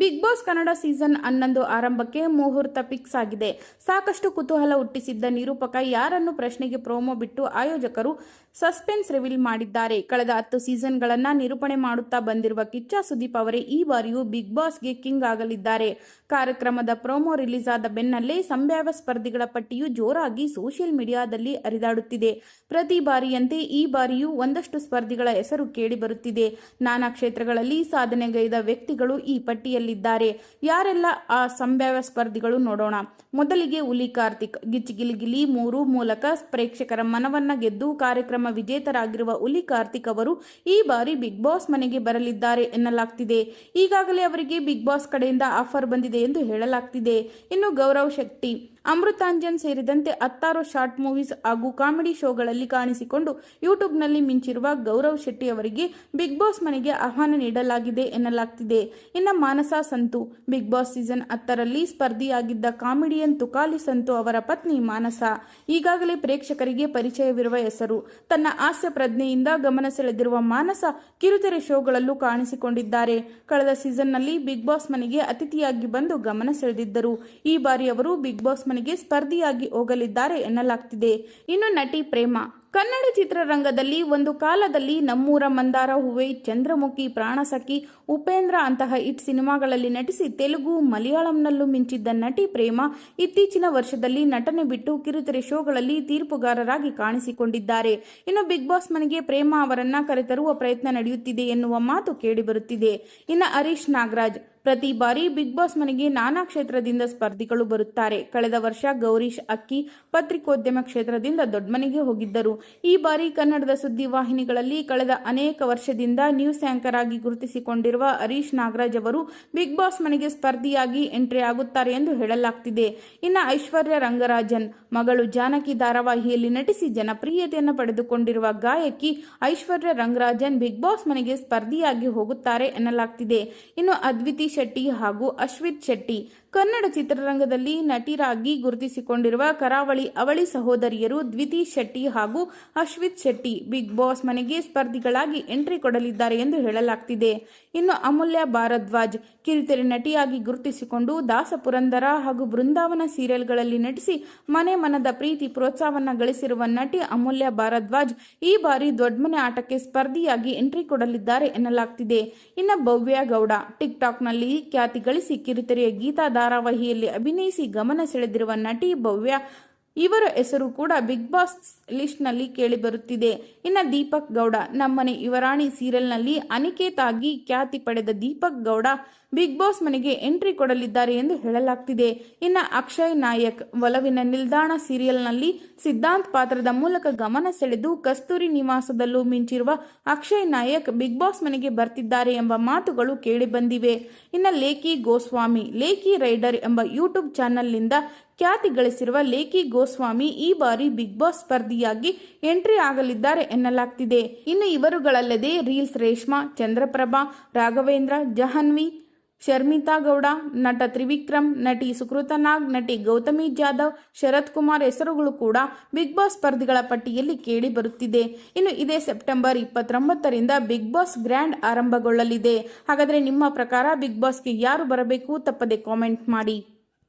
Big boss Kannada season ಹನ್ನೊಂದು ಆರಂಭಕ್ಕೆ ಮುಹೂರ್ತ ಫಿಕ್ಸ್ ಆಗಿದೆ. ಸಾಕಷ್ಟು ಕುತೂಹಲ ಹುಟ್ಟಿಸಿದ್ದ ನಿರೂಪಕ ಯಾರನ್ನು ಪ್ರಶ್ನೆಗೆ ಪ್ರೋಮೋ ಬಿಟ್ಟು ಆಯೋಜಕರು ಸಸ್ಪೆನ್ಸ್ ರಿವೀಲ್ ಮಾಡಿದ್ದಾರೆ. ಕಳೆದ ಹತ್ತು ಸೀಸನ್ಗಳನ್ನ ನಿರೂಪಣೆ ಮಾಡುತ್ತಾ ಬಂದಿರುವ ಕಿಚ್ಚ ಸುದೀಪ್ ಅವರೇ ಈ ಬಾರಿಯೂ ಬಿಗ್ ಬಾಸ್ಗೆ ಕಿಂಗ್ ಆಗಲಿದ್ದಾರೆ. ಕಾರ್ಯಕ್ರಮದ ಪ್ರೋಮೋ ರಿಲೀಸ್ ಆದ ಬೆನ್ನಲ್ಲೇ ಸಂಭಾವ್ಯ ಸ್ಪರ್ಧಿಗಳ ಪಟ್ಟಿಯು ಜೋರಾಗಿ ಸೋಷಿಯಲ್ ಮೀಡಿಯಾದಲ್ಲಿ ಹರಿದಾಡುತ್ತಿದೆ. ಪ್ರತಿ ಬಾರಿಯಂತೆ ಈ ಬಾರಿಯೂ ಒಂದಷ್ಟು ಸ್ಪರ್ಧಿಗಳ ಹೆಸರು ಕೇಳಿಬರುತ್ತಿದೆ ನಾನಾ ಕ್ಷೇತ್ರಗಳಲ್ಲಿ ಸಾಧನೆಗೈದ ವ್ಯಕ್ತಿಗಳು ಈ ಪಟ್ಟಿಯಲ್ಲಿದ್ದಾರೆ ಯಾರೆಲ್ಲ ಆ ಸಂಭಾವ್ಯ ಸ್ಪರ್ಧಿಗಳು ನೋಡೋಣ. ಮೊದಲಿಗೆ ಹುಲಿ ಕಾರ್ತಿಕ್. ಗಿಚ್ಗಿಲಿಗಿಲಿ ಮೂರು ಮೂಲಕ ಪ್ರೇಕ್ಷಕರ ಮನವನ್ನ ಗೆದ್ದು ಕಾರ್ಯಕ್ರಮ ವಿಜೇತರಾಗಿರುವ ಹುಲಿ ಕಾರ್ತಿಕ್ ಅವರು ಈ ಬಾರಿ ಬಿಗ್ ಬಾಸ್ ಮನೆಗೆ ಬರಲಿದ್ದಾರೆ ಎನ್ನಲಾಗ್ತಿದೆ. ಈಗಾಗಲೇ ಅವರಿಗೆ ಬಿಗ್ ಬಾಸ್ ಕಡೆಯಿಂದ ಆಫರ್ ಬಂದಿದೆ ಎಂದು ಹೇಳಲಾಗ್ತಿದೆ. ಇನ್ನು ಗೌರವ್ ಶೆಟ್ಟಿ. ಅಮೃತಾಂಜನ್ ಸೇರಿದಂತೆ ಹತ್ತಾರು ಶಾರ್ಟ್ ಮೂವೀಸ್ ಹಾಗೂ ಕಾಮಿಡಿ ಶೋಗಳಲ್ಲಿ ಕಾಣಿಸಿಕೊಂಡು ಯೂಟ್ಯೂಬ್ನಲ್ಲಿ ಮಿಂಚಿರುವ ಗೌರವ್ ಶೆಟ್ಟಿ ಅವರಿಗೆ ಬಿಗ್ ಬಾಸ್ ಮನೆಗೆ ಆಹ್ವಾನ ನೀಡಲಾಗಿದೆ ಎನ್ನಲಾಗ್ತಿದೆ. ಇನ್ನು Manasa Santu, Bigg Boss season ಹತ್ತರಲ್ಲಿ ಸ್ಪರ್ಧಿಯಾಗಿದ್ದ ಕಾಮಿಡಿಯನ್ ತುಕಾಲಿ ಸಂತು ಅವರ ಪತ್ನಿ ಮಾನಸ. ಈಗಾಗಲೇ ಪ್ರೇಕ್ಷಕರಿಗೆ ಪರಿಚಯವಿರುವ ಹೆಸರು. ತನ್ನ ಹಾಸ್ಯ ಪ್ರಜ್ಞೆಯಿಂದ ಗಮನ ಸೆಳೆದಿರುವ ಮಾನಸ ಕಿರುತೆರೆ ಶೋಗಳಲ್ಲೂ ಕಾಣಿಸಿಕೊಂಡಿದ್ದಾರೆ. ಕಳೆದ ಸೀಸನ್ನಲ್ಲಿ ಬಿಗ್ ಬಾಸ್ ಮನೆಗೆ ಅತಿಥಿಯಾಗಿ ಬಂದು ಗಮನ ಸೆಳೆದಿದ್ದರು. ಈ ಬಾರಿ ಅವರು ಬಿಗ್ ಬಾಸ್ ಮನೆಗೆ ಸ್ಪರ್ಧಿಯಾಗಿ ಹೋಗಲಿದ್ದಾರೆ ಎನ್ನಲಾಗ್ತಿದೆ. ಇನ್ನು ನಟಿ ಪ್ರೇಮ. ಕನ್ನಡ ಚಿತ್ರರಂಗದಲ್ಲಿ ಒಂದು ಕಾಲದಲ್ಲಿ ನಮ್ಮೂರ ಮಂದಾರ, ಹೂವೆ, ಚಂದ್ರಮುಖಿ, ಪ್ರಾಣಸಖಿ, ಉಪೇಂದ್ರ ಅಂತಹ ಹಿಟ್ ಸಿನಿಮಾಗಳಲ್ಲಿ ನಟಿಸಿ ತೆಲುಗು, ಮಲಯಾಳಂನಲ್ಲೂ ಮಿಂಚಿದ್ದ ನಟಿ ಪ್ರೇಮ ಇತ್ತೀಚಿನ ವರ್ಷದಲ್ಲಿ ನಟನೆ ಬಿಟ್ಟು ಕಿರುತೆರೆ ಶೋಗಳಲ್ಲಿ ತೀರ್ಪುಗಾರರಾಗಿ ಕಾಣಿಸಿಕೊಂಡಿದ್ದಾರೆ. ಇನ್ನು ಬಿಗ್ ಬಾಸ್ ಮನೆಗೆ ಪ್ರೇಮ ಅವರನ್ನ ಕರೆತರುವ ಪ್ರಯತ್ನ ನಡೆಯುತ್ತಿದೆ ಎನ್ನುವ ಮಾತು ಕೇಳಿಬರುತ್ತಿದೆ ಇನ್ನು ಹರೀಶ್ ನಾಗರಾಜ್. ಪ್ರತಿ ಬಾರಿ ಬಿಗ್ ಬಾಸ್ ಮನೆಗೆ ನಾನಾ ಕ್ಷೇತ್ರದಿಂದ ಸ್ಪರ್ಧಿಗಳು ಬರುತ್ತಾರೆ. ಕಳೆದ ವರ್ಷ ಗೌರೀಶ್ ಅಕ್ಕಿ ಪತ್ರಿಕೋದ್ಯಮ ಕ್ಷೇತ್ರದಿಂದ ದೊಡ್ಡಮನೆಗೆ ಹೋಗಿದ್ದರು. ಈ ಬಾರಿ ಕನ್ನಡದ ಸುದ್ದಿವಾಹಿನಿಗಳಲ್ಲಿ ಕಳೆದ ಅನೇಕ ವರ್ಷದಿಂದ ನ್ಯೂಸ್ ಆಂಕರ್ ಆಗಿ ಗುರುತಿಸಿಕೊಂಡಿರುವ ಹರೀಶ್ ನಾಗರಾಜ್ ಅವರು ಬಿಗ್ ಬಾಸ್ ಮನೆಗೆ ಸ್ಪರ್ಧಿಯಾಗಿ ಎಂಟ್ರಿ ಆಗುತ್ತಾರೆ ಎಂದು ಹೇಳಲಾಗ್ತಿದೆ. ಇನ್ನು ಐಶ್ವರ್ಯ ರಂಗರಾಜನ್, ಮಗಳು ಜಾನಕಿ ಧಾರಾವಾಹಿಯಲ್ಲಿ ನಟಿಸಿ ಜನಪ್ರಿಯತೆಯನ್ನು ಪಡೆದುಕೊಂಡಿರುವ ಗಾಯಕಿ ಐಶ್ವರ್ಯ ರಂಗರಾಜನ್ ಬಿಗ್ ಬಾಸ್ ಮನೆಗೆ ಸ್ಪರ್ಧಿಯಾಗಿ ಹೋಗುತ್ತಾರೆ ಎನ್ನಲಾಗ್ತಿದೆ. ಇನ್ನು ಅದ್ವಿತಿ ಶೆಟ್ಟಿ ಹಾಗೂ ಅಶ್ವಿತ್ ಶೆಟ್ಟಿ. ಕನ್ನಡ ಚಿತ್ರರಂಗದಲ್ಲಿ ನಟಿರಾಗಿ ಗುರುತಿಸಿಕೊಂಡಿರುವ ಕರಾವಳಿ ಅವಳಿ ಸಹೋದರಿಯರು ದ್ವಿತಿ ಶೆಟ್ಟಿ ಹಾಗೂ ಅಶ್ವಿತ್ ಶೆಟ್ಟಿ. ಬಿಗ್ ಬಾಸ್ ಮನೆಗೆ ಸ್ಪರ್ಧಿಗಳಾಗಿ ಎಂಟ್ರಿ ಕೊಡಲಿದ್ದಾರೆ ಎಂದು ಹೇಳಲಾಗ್ತಿದೆ. ಇನ್ನು ಅಮೂಲ್ಯ ಭಾರದ್ವಾಜ್, ಕಿರಿತೆರೆ ನಟಿಯಾಗಿ ಗುರುತಿಸಿಕೊಂಡು ದಾಸ ಪುರಂದರ ಹಾಗೂ ಬೃಂದಾವನ ಸೀರಿಯಲ್ಗಳಲ್ಲಿ ನಟಿಸಿ ಮನೆ ಮನದ ಪ್ರೀತಿ ಪ್ರೋತ್ಸಾಹವನ್ನ ಗಳಿಸಿರುವ ನಟಿ ಅಮೂಲ್ಯ ಭಾರದ್ವಾಜ್ ಈ ಬಾರಿ ದೊಡ್ಡಮನೆ ಆಟಕ್ಕೆ ಸ್ಪರ್ಧಿಯಾಗಿ ಎಂಟ್ರಿ ಕೊಡಲಿದ್ದಾರೆ ಎನ್ನಲಾಗ್ತಿದೆ. ಇನ್ನು ಭವ್ಯ ಗೌಡ ಟಿಕ್ಟಾಕ್ನಲ್ಲಿ ಖ್ಯಾತಿ ಗಳಿಸಿ ಕಿರುತೆರೆಯ ಗೀತಾ ಧಾರಾವಾಹಿಯಲ್ಲಿ ಅಭಿನಯಿಸಿ ಗಮನ ಸೆಳೆದಿರುವ ನಟಿ ಭವ್ಯ ಇವರ ಹೆಸರು ಕೂಡ ಬಿಗ್ ಬಾಸ್ ಲಿಸ್ಟ್ನಲ್ಲಿ ಕೇಳಿಬರುತ್ತಿದೆ. ಇನ್ನು ದೀಪಕ್ ಗೌಡ, ನಮ್ಮನೆ ಯುವರಾಣಿ ಸೀರಿಯಲ್ನಲ್ಲಿ ಅನಿಕೇತ್ ಆಗಿ ಖ್ಯಾತಿ ಪಡೆದ ದೀಪಕ್ ಗೌಡ ಬಿಗ್ ಬಾಸ್ ಮನೆಗೆ ಎಂಟ್ರಿ ಕೊಡಲಿದ್ದಾರೆ ಎಂದು ಹೇಳಲಾಗ್ತಿದೆ. ಇನ್ನು ಅಕ್ಷಯ್ ನಾಯಕ್, ಒಲವಿನ ನಿಲ್ದಾಣ ಸೀರಿಯಲ್ನಲ್ಲಿ ಸಿದ್ಧಾಂತ್ ಪಾತ್ರದ ಮೂಲಕ ಗಮನ ಸೆಳೆದು ಕಸ್ತೂರಿ ನಿವಾಸದಲ್ಲೂ ಮಿಂಚಿರುವ ಅಕ್ಷಯ್ ನಾಯಕ್ ಬಿಗ್ ಬಾಸ್ ಮನೆಗೆ ಬರ್ತಿದ್ದಾರೆ ಎಂಬ ಮಾತುಗಳು ಕೇಳಿಬಂದಿವೆ. ಇನ್ನು ಲೇಖಿ ಗೋಸ್ವಾಮಿ, ಲೇಖಿ ರೈಡರ್ ಎಂಬ ಯೂಟ್ಯೂಬ್ ಚಾನೆಲ್ನಿಂದ ಖ್ಯಾತಿ ಗಳಿಸಿರುವ ಲೇಖಿ ಗೋಸ್ವಾಮಿ ಈ ಬಾರಿ ಬಿಗ್ ಬಾಸ್ ಸ್ಪರ್ಧಿಯಾಗಿ ಎಂಟ್ರಿ ಆಗಲಿದ್ದಾರೆ ಎನ್ನಲಾಗ್ತಿದೆ. ಇನ್ನು ಇವರುಗಳಲ್ಲದೆ ರೀಲ್ಸ್ ರೇಷ್ಮಾ, ಚಂದ್ರಪ್ರಭಾ, ರಾಘವೇಂದ್ರ, ಜಹನ್ವಿ, ಶರ್ಮಿತಾ ಗೌಡ, ನಟ ತ್ರಿವಿಕ್ರಮ್, ನಟಿ ಸುಕೃತ ನಾಗ್, ನಟಿ ಗೌತಮಿ ಜಾಧವ್, ಶರತ್ ಕುಮಾರ್ ಹೆಸರುಗಳು ಕೂಡ ಬಿಗ್ ಬಾಸ್ ಸ್ಪರ್ಧಿಗಳ ಪಟ್ಟಿಯಲ್ಲಿ ಕೇಳಿ ಬರುತ್ತಿದೆ. ಇನ್ನು ಇದೇ ಸೆಪ್ಟೆಂಬರ್ ಇಪ್ಪತ್ತೊಂಬತ್ತರಿಂದ ಬಿಗ್ ಬಾಸ್ ಗ್ರ್ಯಾಂಡ್ ಆರಂಭಗೊಳ್ಳಲಿದೆ. ಹಾಗಾದರೆ ನಿಮ್ಮ ಪ್ರಕಾರ ಬಿಗ್ ಬಾಸ್ಗೆ ಯಾರು ಬರಬೇಕು ತಪ್ಪದೆ ಕಾಮೆಂಟ್ ಮಾಡಿ.